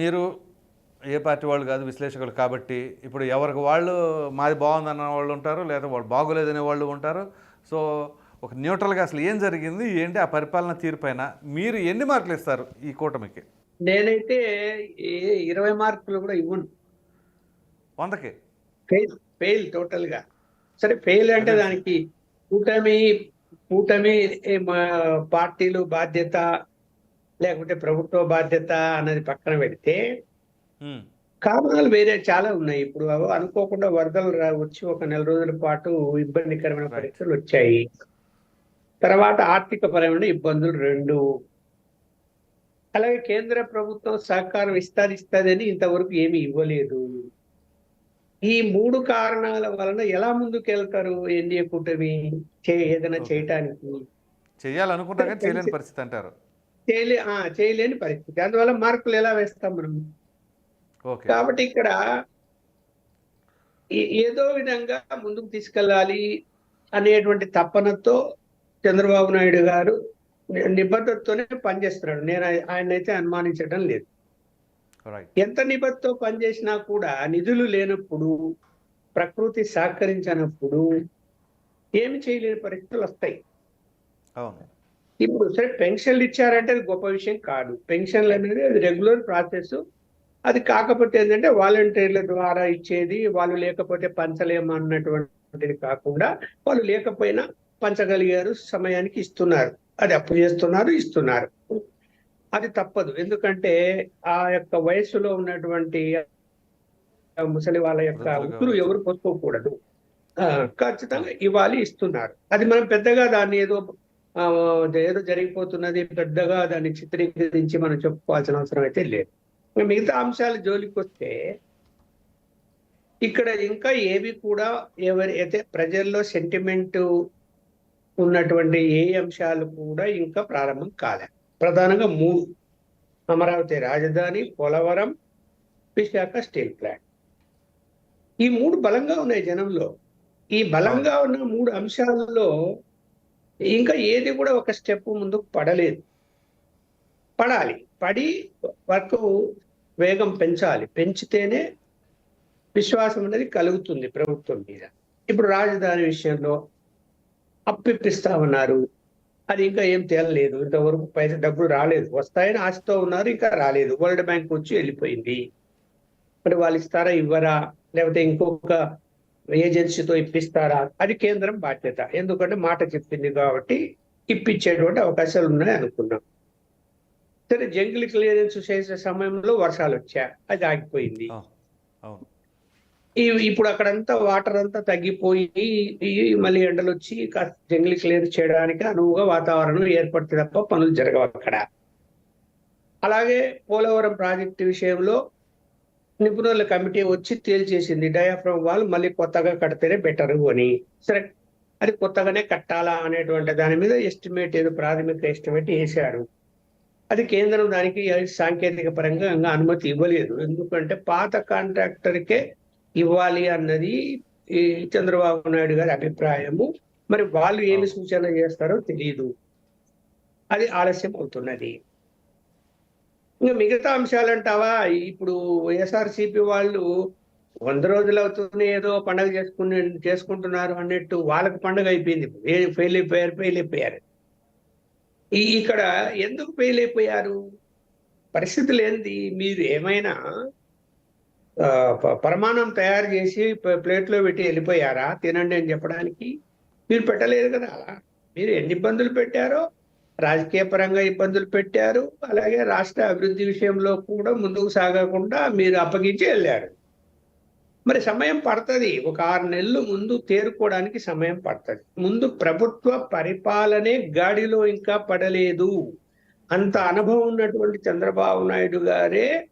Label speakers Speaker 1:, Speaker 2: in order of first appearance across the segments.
Speaker 1: మీరు ఏ పార్టీ వాళ్ళు కాదు విశ్లేషకులు కాబట్టి ఇప్పుడు ఎవరికి వాళ్ళు మాది బాగుందన్న వాళ్ళు ఉంటారు లేదా వాళ్ళు బాగోలేదనే వాళ్ళు ఉంటారు. సో ఒక న్యూట్రల్గా అసలు ఏం జరిగింది ఏంటి ఆ పరిపాలన తీరుపైన మీరు ఎన్ని మార్కులు ఇస్తారు ఈ కూటమికి?
Speaker 2: నేనైతే ఇరవై మార్కులు కూడా ఇవ్వను.
Speaker 1: వందకి?
Speaker 2: ఫెయిల్ ఫెయిల్ టోటల్గా సరే ఫెయిల్ అంటే దానికి కూటమి కూటమి పార్టీలు బాధ్యత లేకుంటే ప్రభుత్వ బాధ్యత అన్నది పక్కన పెడితే కారణాలు వేరే చాలా ఉన్నాయి. ఇప్పుడు అనుకోకుండా వరదలు వచ్చి ఒక నెల రోజుల పాటు ఇబ్బందికరమైన. పరిస్థితులు వచ్చాయి. తర్వాత ఆర్థిక పరమైన ఇబ్బందులు రెండు. అలాగే కేంద్ర ప్రభుత్వం సహకారం ఇస్తాది ఇస్తాదని ఇంతవరకు ఏమీ ఇవ్వలేదు. ఈ మూడు కారణాల వలన ఎలా ముందుకెళ్తారు ఎన్డీఏ కూటమి? ఏదైనా. చేయటానికి?
Speaker 1: చేయాలనుకుంటా కానీ చేయలేని పరిస్థితి అంటారు.
Speaker 2: చేయలే ఆ, చేయలేని పరిస్థితి. అందువల్ల మార్కులు ఎలా వేస్తాం మనం? కాబట్టి ఇక్కడ ఏదో విధంగా ముందుకు తీసుకెళ్ళాలి అనేటువంటి తపనతో చంద్రబాబు నాయుడు గారు నిబద్ధతతోనే పనిచేస్తున్నాడు. నేను ఆయన అయితే అనుమానించడం లేదు. ఎంత నిబద్ధతో పనిచేసినా కూడా నిధులు లేనప్పుడు ప్రకృతి సహకరించినప్పుడు ఏమి చేయలేని పరిస్థితులు వస్తాయి.
Speaker 1: అవును.
Speaker 2: ఇప్పుడు సరే పెన్షన్లు ఇచ్చారంటే అది గొప్ప విషయం కాదు. పెన్షన్లు అనేది అది రెగ్యులర్ ప్రాసెస్. అది కాకపోతే ఏంటంటే వాలంటీర్ల ద్వారా ఇచ్చేది వాళ్ళు లేకపోతే పంచలేమన్నటువంటిది కాకుండా వాళ్ళు లేకపోయినా పంచగలిగారు సమయానికి ఇస్తున్నారు. అది అప్పు చేస్తున్నారు ఇస్తున్నారు. అది తప్పదు. ఎందుకంటే ఆ యొక్క వయస్సులో ఉన్నటువంటి ముసలి వాళ్ళ యొక్క ఉసురు
Speaker 1: కావచ్చు.
Speaker 2: ఎవరు పోసుకోకూడదు. ఖచ్చితంగా ఇవ్వాలి ఇస్తున్నారు. అది మనం పెద్దగా దాన్ని ఏదో ఏదో జరిగిపోతున్నది పెద్దగా దాన్ని చిత్రీకరించి మనం చెప్పుకోవాల్సిన అవసరం అయితే లేదు. మిగతా అంశాల జోలికి వస్తే ఇక్కడ ఇంకా ఏవి కూడా ఎవరి అయితే ప్రజల్లో సెంటిమెంట్ ఉన్నటువంటి ఏ అంశాలు కూడా ఇంకా ప్రారంభం కాలే. ప్రధానంగా మూడు. అమరావతి రాజధాని పోలవరం విశాఖ స్టీల్ ప్లాంట్. ఈ మూడు బలంగా ఉన్నాయి జనంలో. ఈ బలంగా ఉన్న మూడు అంశాలలో ఇంకా ఏది కూడా ఒక స్టెప్ ముందుకు పడలేదు. పడాలి. పడి వర్క్ వేగం పెంచాలి. పెంచితేనే విశ్వాసం అనేది కలుగుతుంది ప్రభుత్వం మీద. ఇప్పుడు రాజధాని విషయంలో అప్పిప్పిస్తా ఉన్నారు. అది ఇంకా ఏం తేలలేదు. ఇంతవరకు పైసలు డబ్బులు రాలేదు. వస్తాయని ఆశతో ఉన్నారు ఇంకా రాలేదు. వరల్డ్ బ్యాంక్ వచ్చి వెళ్ళిపోయింది. మరి వాళ్ళు ఇస్తారా ఇవ్వరా? లేకపోతే ఇంకొక ఏజెన్సీతో ఇప్పిస్తారా అది కేంద్రం బాధ్యత. ఎందుకంటే మాట చెప్పింది కాబట్టి ఇప్పించేటువంటి అవకాశాలు ఉన్నాయి అనుకున్నాం. సరే జంగిల్ క్లియరెన్స్ చేసే సమయంలో వర్షాలు వచ్చా అది ఆగిపోయింది. ఇప్పుడు అక్కడంతా వాటర్ అంతా తగ్గిపోయి మళ్ళీ ఎండలు వచ్చి జంగిల్ క్లియర్ చేయడానికి అనువుగా వాతావరణం ఏర్పడితే తప్ప పనులు జరగవు అక్కడ. అలాగే పోలవరం ప్రాజెక్టు విషయంలో నిపుణుల కమిటీ వచ్చి తేల్చేసింది. డయాఫ్రమ్ వాల్ మళ్ళీ కొత్తగా కడితేనే బెటర్ అని. సరే అది కొత్తగానే కట్టాలా అనేటువంటి దాని మీద ఎస్టిమేట్ ఏదో ప్రాథమిక ఎస్టిమేట్ వేశారు. అది కేంద్రం దానికి సాంకేతిక పరంగా ఇంకా అనుమతి ఇవ్వలేదు. ఎందుకంటే పాత కాంట్రాక్టర్కే ఇవ్వాలి అన్నది ఈ చంద్రబాబు నాయుడు గారి అభిప్రాయము. మరి వాళ్ళు ఏమి సూచన చేస్తారో తెలియదు అది ఆలస్యం అవుతున్నది. ఇంకా మిగతా అంశాలంటావా? ఇప్పుడు వైఎస్ఆర్సీపీ వాళ్ళు వంద రోజులు అవుతూనే ఏదో పండగ చేసుకుని చేసుకుంటున్నారు అన్నట్టు వాళ్ళకి పండగ అయిపోయింది. ఫెయిల్ అయిపోయారు ఫెయిల్ అయిపోయారు. ఈ ఇక్కడ ఎందుకు ఫెయిల్ అయిపోయారు? పరిస్థితులు ఏంది మీరు ఏమైనా ప- పరమాణం తయారు చేసి ప్లేట్లో పెట్టి వెళ్ళిపోయారా? తినండి అని చెప్పడానికి. మీరు పెట్టలేదు కదా. మీరు ఎన్ని ఇబ్బందులు పెట్టారో రాజకీయ పరంగా ఇబ్బందులు పెట్టారు. అలాగే రాష్ట్ర అభివృద్ధి విషయంలో కూడా ముందుకు సాగకుండా మీరు అప్పగించి వెళ్ళారు. మరి సమయం పడుతుంది. ఒక ఆరు నెలలు ముందు తేరుకోవడానికి సమయం పడుతుంది. ముందు ప్రభుత్వ పరిపాలనే గాడిలో ఇంకా పడలేదు. అంత అనుభవం ఉన్నటువంటి చంద్రబాబు నాయుడు గారే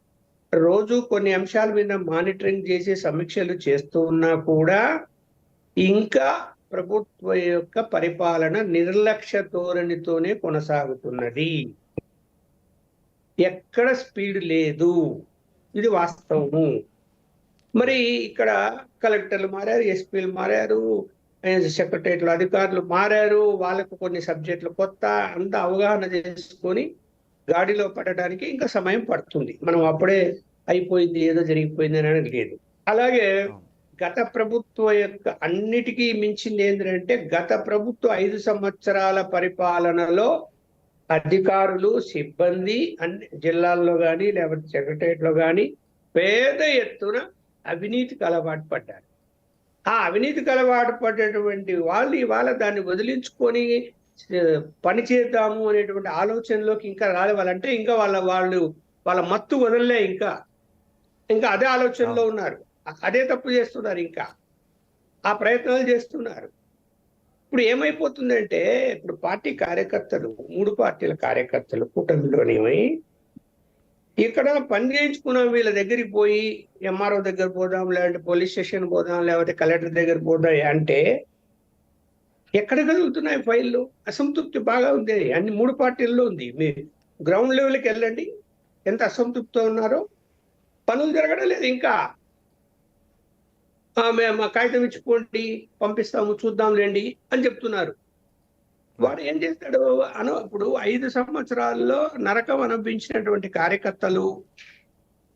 Speaker 2: రోజు కొన్ని అంశాల మీద మానిటరింగ్ చేసి సమీక్షలు చేస్తూ ఉన్నా కూడా ఇంకా ప్రభుత్వ యొక్క పరిపాలన నిర్లక్ష్య ధోరణితోనే కొనసాగుతున్నది. ఎక్కడ స్పీడ్ లేదు. ఇది వాస్తవము. మరి ఇక్కడ కలెక్టర్లు మారారు ఎస్పీలు మారారు సెక్రటరీలు అధికారులు మారారు వాళ్ళకు కొన్ని సబ్జెక్టులు కొత్త అంత అవగాహన చేసుకొని గాడిలో పడడానికి ఇంకా సమయం పడుతుంది. మనం అప్పుడే అయిపోయింది ఏదో జరిగిపోయింది అని లేదు. అలాగే గత ప్రభుత్వ యొక్క అన్నిటికీ మించింది ఏంటంటే గత ప్రభుత్వ ఐదు సంవత్సరాల పరిపాలనలో అధికారులు సిబ్బంది అన్ని జిల్లాల్లో కానీ లేకపోతే సెక్రటరియట్లో కానీ పేద ఎత్తున అవినీతికి అలవాటు పడ్డారు. ఆ అవినీతికి అలవాటు పడ్డటువంటి వాళ్ళు ఇవాళ దాన్ని వదిలించుకొని పని చేద్దాము అనేటువంటి ఆలోచనలోకి ఇంకా రాలేవాళ్ళంటే ఇంకా వాళ్ళ వాళ్ళు వాళ్ళ మత్తు వదలలే ఇంకా. ఇంకా అదే ఆలోచనలో ఉన్నారు. అదే తప్పు చేస్తున్నారు ఇంకా. ఆ ప్రయత్నాలు చేస్తున్నారు. ఇప్పుడు ఏమైపోతుందంటే ఇప్పుడు పార్టీ కార్యకర్తలు మూడు పార్టీల కార్యకర్తలు కూటమిలోని ఇక్కడ పని చేయించుకున్నాం వీళ్ళ దగ్గరికి పోయి ఎంఆర్ఓ దగ్గర పోదాం లేదంటే పోలీస్ స్టేషన్ పోదాం లేకపోతే కలెక్టర్ దగ్గర పోదాం అంటే ఎక్కడ కదులుతున్నాయి ఫైళ్ళు? అసంతృప్తి బాగా ఉంది. అన్ని మూడు పార్టీల్లో ఉంది. మీ గ్రౌండ్ లెవెల్కి వెళ్ళండి. ఎంత అసంతృప్తితో ఉన్నారో? పనులు జరగడం లేదు ఇంకా. మేము కాగితం ఇచ్చుకోండి పంపిస్తాము చూద్దాంలేండి అని చెప్తున్నారు. వాడు ఏం చేస్తాడు అను ఇప్పుడు ఐదు సంవత్సరాల్లో నరకం అనిపించినటువంటి కార్యకర్తలు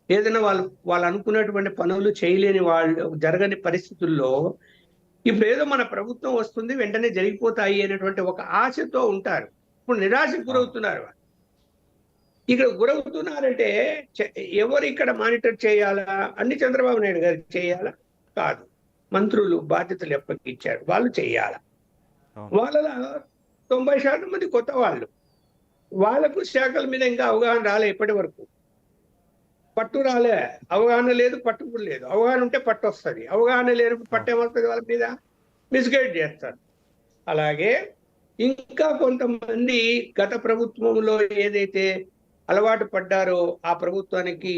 Speaker 2: ఏదైనా వాళ్ళు వాళ్ళు అనుకున్నటువంటి పనులు చేయలేని వాళ్ళు జరగని పరిస్థితుల్లో ఇప్పుడు ఏదో మన ప్రభుత్వం వస్తుంది వెంటనే జరిగిపోతాయి అనేటువంటి ఒక ఆశతో ఉంటారు. ఇప్పుడు నిరాశకు గురవుతున్నారు ఇక్కడ గురవుతున్నారంటే ఎవరు ఇక్కడ మానిటర్ చేయాలా? అన్ని చంద్రబాబు నాయుడు గారికి చేయాలా? కాదు. మంత్రులు బాధ్యతలు ఎప్పటికిచ్చారు వాళ్ళు చేయాలా. వాళ్ళలో తొంభై శాతం మంది కొత్త వాళ్ళు. వాళ్ళకు శాఖల మీద ఇంకా అవగాహన రాలే ఇప్పటి వరకు. పట్టు రాలే. అవగాహన లేదు పట్టు కూడా లేదు. అవగాహన ఉంటే పట్టు వస్తుంది. అవగాహన లేనప్పుడు పట్టు ఏమొస్తుంది వాళ్ళ మీద? మిస్గైడ్ చేస్తారు. అలాగే ఇంకా కొంతమంది గత ప్రభుత్వంలో ఏదైతే అలవాటు పడ్డారో ఆ ప్రభుత్వానికి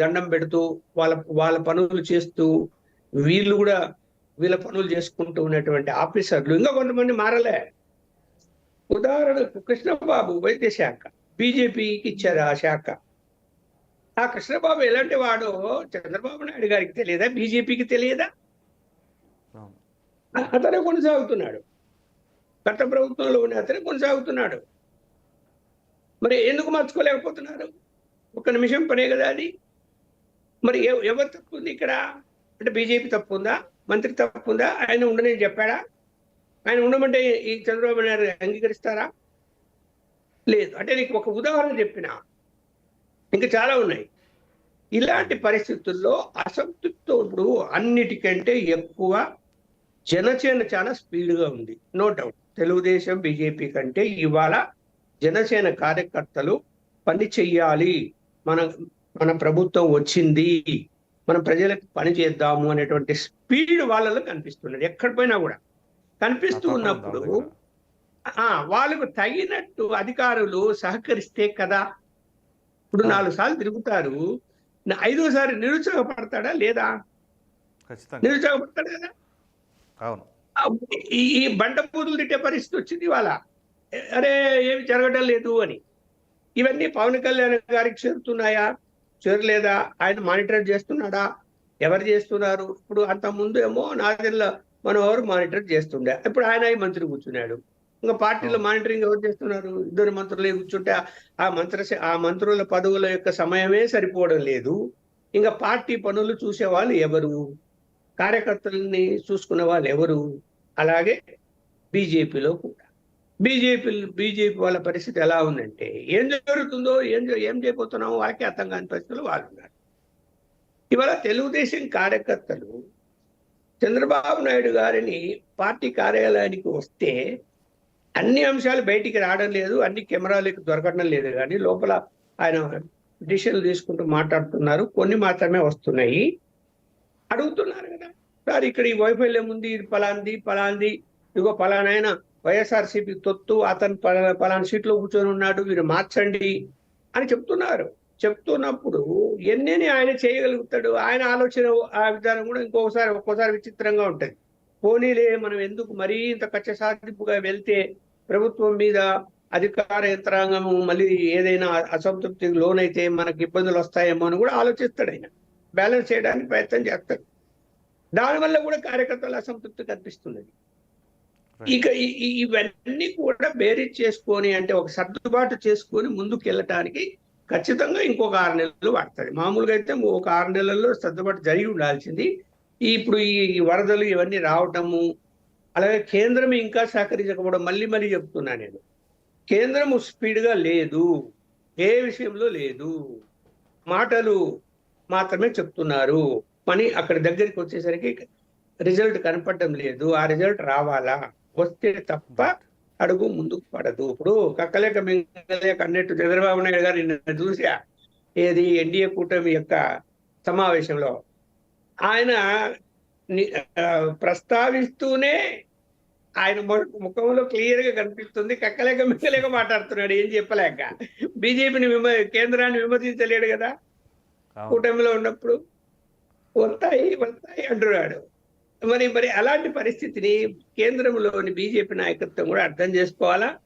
Speaker 2: దండం పెడుతూ వాళ్ళ వాళ్ళ పనులు చేస్తూ వీళ్ళు కూడా వీళ్ళ పనులు చేసుకుంటూ ఉన్నటువంటి ఆఫీసర్లు ఇంకా కొంతమంది మారలే. ఉదాహరణకు కృష్ణబాబు వైద్య శాఖ బీజేపీకి ఇచ్చారు ఆ శాఖ. ఆ కృష్ణబాబు ఎలాంటి వాడో చంద్రబాబు నాయుడు గారికి తెలియదా? బీజేపీకి తెలియదా? అతనే కొనసాగుతున్నాడు. గత ప్రభుత్వంలో ఉన్న అతనే కొనసాగుతున్నాడు. మరి ఎందుకు మార్చుకోలేకపోతున్నారు? ఒక నిమిషం పనే కదా అది. మరి ఎవ- ఎవరు తప్పు ఉంది ఇక్కడ? అంటే బీజేపీ తప్పు ఉందా? మంత్రి తప్పు ఉందా? ఆయన ఉండని చెప్పాడా? ఆయన ఉండమంటే ఈ చంద్రబాబు నాయుడు అంగీకరిస్తారా? లేదు. అంటే నీకు ఒక ఉదాహరణ చెప్పిన. ఇంకా చాలా ఉన్నాయి. ఇలాంటి పరిస్థితుల్లో అసంతృప్తి ఇప్పుడు అన్నిటికంటే ఎక్కువ జనసేన చాలా స్పీడ్గా ఉంది. No doubt. తెలుగుదేశం బీజేపీ కంటే ఇవాళ జనసేన కార్యకర్తలు పని చెయ్యాలి. మన మన ప్రభుత్వం వచ్చింది. మనం ప్రజలకు పని చేద్దాము అనేటువంటి స్పీడ్ వాళ్ళలో కనిపిస్తున్నది ఎక్కడ పోయినా కూడా కనిపిస్తూ ఉన్నప్పుడు వాళ్ళకు తగినట్టు అధికారులు సహకరిస్తే కదా. ఇప్పుడు. నాలుగు సార్లు తిరుగుతారు. ఐదోసారి నిరుత్సాహపడతాడా లేదా? నిరుత్సాహపడతాడు కదా
Speaker 1: అవును.
Speaker 2: ఈ బండ పూతులు తిట్టే పరిస్థితి వచ్చింది ఇవాళ. అరే ఏమి జరగడం లేదు అని. ఇవన్నీ పవన్ కళ్యాణ్ గారికి చేరుతున్నాయా? చేరలేదా? ఆయన మానిటర్ చేస్తున్నాడా? ఎవరు చేస్తున్నారు? ఇప్పుడు అంత ముందు ఏమో నాదెల్ల మనోహర్ మానిటర్ చేస్తుండే. ఇప్పుడు ఆయన ఈ మంత్రి కూర్చున్నాడు. ఇంకా పార్టీలో మానిటరింగ్ ఎవరు చేస్తున్నారు? ఇద్దరు మంత్రులే కూర్చుంటే ఆ మంత్ర ఆ మంత్రుల పదవుల యొక్క సమయమే సరిపోవడం లేదు. ఇంకా పార్టీ పనులు చూసే వాళ్ళు ఎవరు? కార్యకర్తలని చూసుకునే వాళ్ళు ఎవరు? అలాగే బీజేపీలో కూడా. బీజేపీ బీజేపీ వాళ్ళ పరిస్థితి ఎలా ఉందంటే ఏం జరుగుతుందో ఏం ఏం చేయబోతున్నామో వాళ్ళకి అర్థం కాని పరిస్థితులు వాళ్ళు ఉన్నారు. ఇవాళ తెలుగుదేశం కార్యకర్తలు చంద్రబాబు నాయుడు గారిని పార్టీ కార్యాలయానికి వస్తే అన్ని అంశాలు బయటికి రావడం లేదు అన్ని కెమెరాలకు దొరకడం లేదు కానీ లోపల ఆయన డిసిషన్లు తీసుకుంటూ మాట్లాడుతున్నారు. కొన్ని మాత్రమే వస్తున్నాయి. అడుగుతున్నారు కదా. సార్ ఇక్కడ ఈ వైఫల్యం ఉంది ఇది పలాంది పలాంది ఇదిగో పలానాయన వైఎస్ఆర్సీపీ తొత్తు అతను పలా పలానా సీట్లో కూర్చొని ఉన్నాడు వీరు మార్చండి అని చెప్తున్నారు. చెప్తున్నప్పుడు ఎన్నెన్ని ఆయన చేయగలుగుతాడు? ఆయన ఆలోచన ఆ విధానం కూడా ఇంకొకసారి ఒక్కోసారి విచిత్రంగా ఉంటుంది. పోనీలే మనం ఎందుకు మరీ ఇంత కక్ష సాధింపుగా వెళ్తే ప్రభుత్వం మీద అధికార యంత్రాంగము మళ్ళీ ఏదైనా అసంతృప్తికి లోనైతే మనకి ఇబ్బందులు వస్తాయేమో అని కూడా ఆలోచిస్తాడు ఆయన. బ్యాలెన్స్ చేయడానికి ప్రయత్నం చేస్తాడు. దానివల్ల కూడా కార్యకర్తలు అసంతృప్తి కనిపిస్తున్నది. ఇక ఈ- ఇవన్నీ కూడా బేరీజ్ చేసుకొని అంటే ఒక సర్దుబాటు చేసుకొని ముందుకు వెళ్ళటానికి ఖచ్చితంగా ఇంకొక ఆరు నెలలు పడుతుంది. మామూలుగా అయితే ఒక ఆరు నెలల్లో సర్దుబాటు జరిగి ఉండాల్సింది. ఇప్పుడు ఈ వరదలు ఇవన్నీ రావటము అలాగే కేంద్రం ఇంకా సహకరించకపోవడం మళ్ళీ మళ్ళీ చెప్తున్నా నేను. కేంద్రము స్పీడ్గా లేదు. ఏ విషయంలో లేదు. మాటలు మాత్రమే చెప్తున్నారు. పని అక్కడ దగ్గరికి వచ్చేసరికి రిజల్ట్ కనపడడం లేదు. ఆ రిజల్ట్ రావాలా? వస్తే తప్ప అడుగు ముందుకు పడదు. ఇప్పుడు కక్కలేక మింగలేక అన్నట్టు చంద్రబాబు నాయుడు గారు నిన్న చూసా ఏది ఎన్డీఏ కూటమి యొక్క సమావేశంలో. ఆయన ప్రస్తావిస్తూనే ఆయన ముఖంలో క్లియర్గా కనిపిస్తుంది. కక్కలేక మింగలేక మాట్లాడుతున్నాడు. ఏం చెప్పలేక. బీజేపీని విమ కేంద్రాన్ని విమర్శించలేడు కదా. కూటమిలో ఉన్నప్పుడు వస్తాయి వస్తాయి అంటున్నాడు. మరి మరి అలాంటి పరిస్థితిని కేంద్రంలోని బీజేపీ నాయకత్వం కూడా అర్థం చేసుకోవాలా?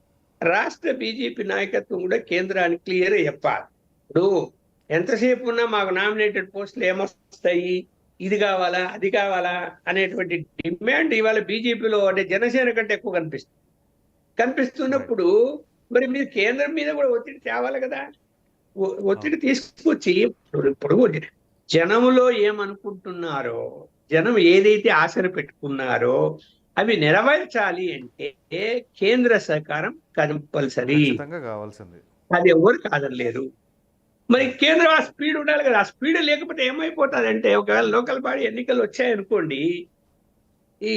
Speaker 2: రాష్ట్ర బీజేపీ నాయకత్వం కూడా కేంద్రానికి క్లియర్ చెప్పాలి. ఇప్పుడు ఎంతసేపు ఉన్నా మాకు నామినేటెడ్ పోస్టులు ఏమొస్తాయి? ఇది కావాలా? అది కావాలా? అనేటువంటి డిమాండ్ ఇవాళ బీజేపీలో అంటే జనసేన కంటే ఎక్కువ కనిపిస్తుంది. కనిపిస్తున్నప్పుడు మరి మీరు కేంద్రం మీద కూడా ఒత్తిడి తేవాలి కదా. ఒత్తిడి తీసుకొచ్చి ఇప్పుడు ఇప్పుడు జనములో ఏమనుకుంటున్నారో జనం ఏదైతే ఆశలు పెట్టుకున్నారో అవి నెరవేర్చాలి అంటే కేంద్ర సహకారం కంపల్సరీ.
Speaker 1: కావాల్సింది.
Speaker 2: అది ఎవరు కాదనలేరు మరి కేంద్రం ఆ స్పీడ్ ఉండాలి కదా. ఆ స్పీడ్ లేకపోతే ఏమైపోతుంది అంటే ఒకవేళ లోకల్ బాడీ ఎన్నికలు వచ్చాయనుకోండి ఈ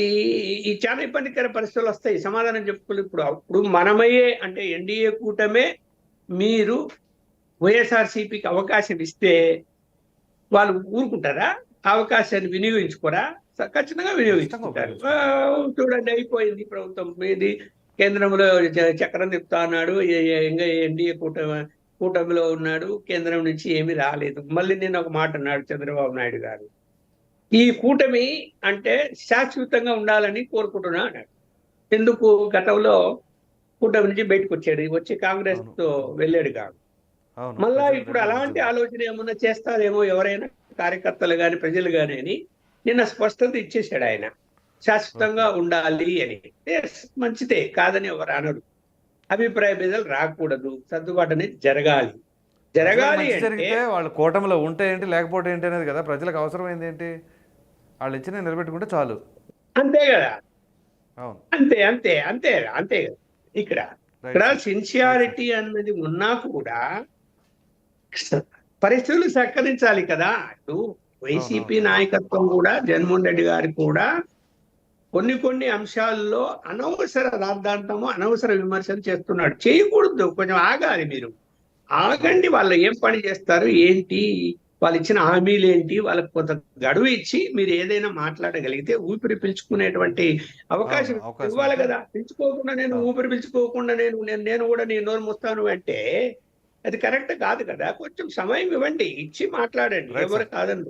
Speaker 2: ఈ చాలా ఇబ్బందికర పరిస్థితులు వస్తాయి. సమాధానం చెప్పుకోలేదు ఇప్పుడు అప్పుడు మనమయ్యే అంటే ఎన్డీఏ కూటమే మీరు వైఎస్ఆర్సీపీకి అవకాశం ఇస్తే వాళ్ళు ఊరుకుంటారా? అవకాశాన్ని వినియోగించుకోరా? ఖచ్చితంగా వినియోగించుకుంటారు. చూడండి అయిపోయింది ప్రభుత్వం. ఇది కేంద్రంలో చక్రం తిప్పుతా అన్నాడు ఏ- ఇంకా ఎన్డీఏ కూటమి కూటమిలో ఉన్నాడు. కేంద్రం నుంచి ఏమీ రాలేదు. మళ్ళీ నేను ఒక మాట అన్నాడు చంద్రబాబు నాయుడు గారు. ఈ కూటమి అంటే శాశ్వతంగా ఉండాలని కోరుకుంటున్నా అన్నాడు. ఎందుకు? గతంలో కూటమి నుంచి బయటకు వచ్చాడు. వచ్చి కాంగ్రెస్తో వెళ్ళాడు కాదు. మళ్ళా ఇప్పుడు అలాంటి. ఆలోచన ఏమన్నా చేస్తారేమో ఎవరైనా? కార్యకర్తలు గాని ప్రజలు గాని అని నిన్న స్పష్టత ఇచ్చేశాడు ఆయన. శాశ్వతంగా ఉండాలి అని. మంచిదే కాదని ఎవరు అనరు. అభిప్రాయ భేదాలు రాకూడదు సర్దుబాటు అనేది జరగాలి. జరగాలి
Speaker 1: జరిగితే వాళ్ళు కూటమిలో ఉంటే ఏంటి లేకపోతే ఏంటి అనేది కదా ప్రజలకు అవసరమైంది ఏంటి? వాళ్ళు ఇచ్చిన నిలబెట్టుకుంటే చాలు.
Speaker 2: అంతే కదా. అంతే అంతే అంతే అంతే కదా. ఇక్కడ ఇక్కడ. సిన్సియారిటీ అన్నది ఉన్నా కూడా పరిస్థితులు సహకరించాలి కదా. ఇప్పుడు వైసీపీ. నాయకత్వం కూడా జగన్మోహన్ రెడ్డి గారు కూడా కొన్ని కొన్ని అంశాల్లో అనవసర రాద్ధాంతము అనవసర విమర్శలు చేస్తున్నాడు. చేయకూడదు. కొంచెం ఆగాలి మీరు. ఆగండి. వాళ్ళు ఏం పని చేస్తారు? ఏంటి? వాళ్ళు ఇచ్చిన హామీలు ఏంటి? వాళ్ళకి కొంత గడువు ఇచ్చి మీరు ఏదైనా మాట్లాడగలిగితే ఊపిరి పీల్చుకునేటువంటి అవకాశం ఇవ్వాలి కదా. పిలుచుకోకుండా నేను. ఊపిరి పిలుచుకోకుండా నేను నేను నేను కూడా నీ నోరు మూస్తాను అంటే అది కరెక్ట్ కాదు కదా. కొంచెం సమయం ఇవ్వండి. ఇచ్చి మాట్లాడండి. ఎవరు కాదండి.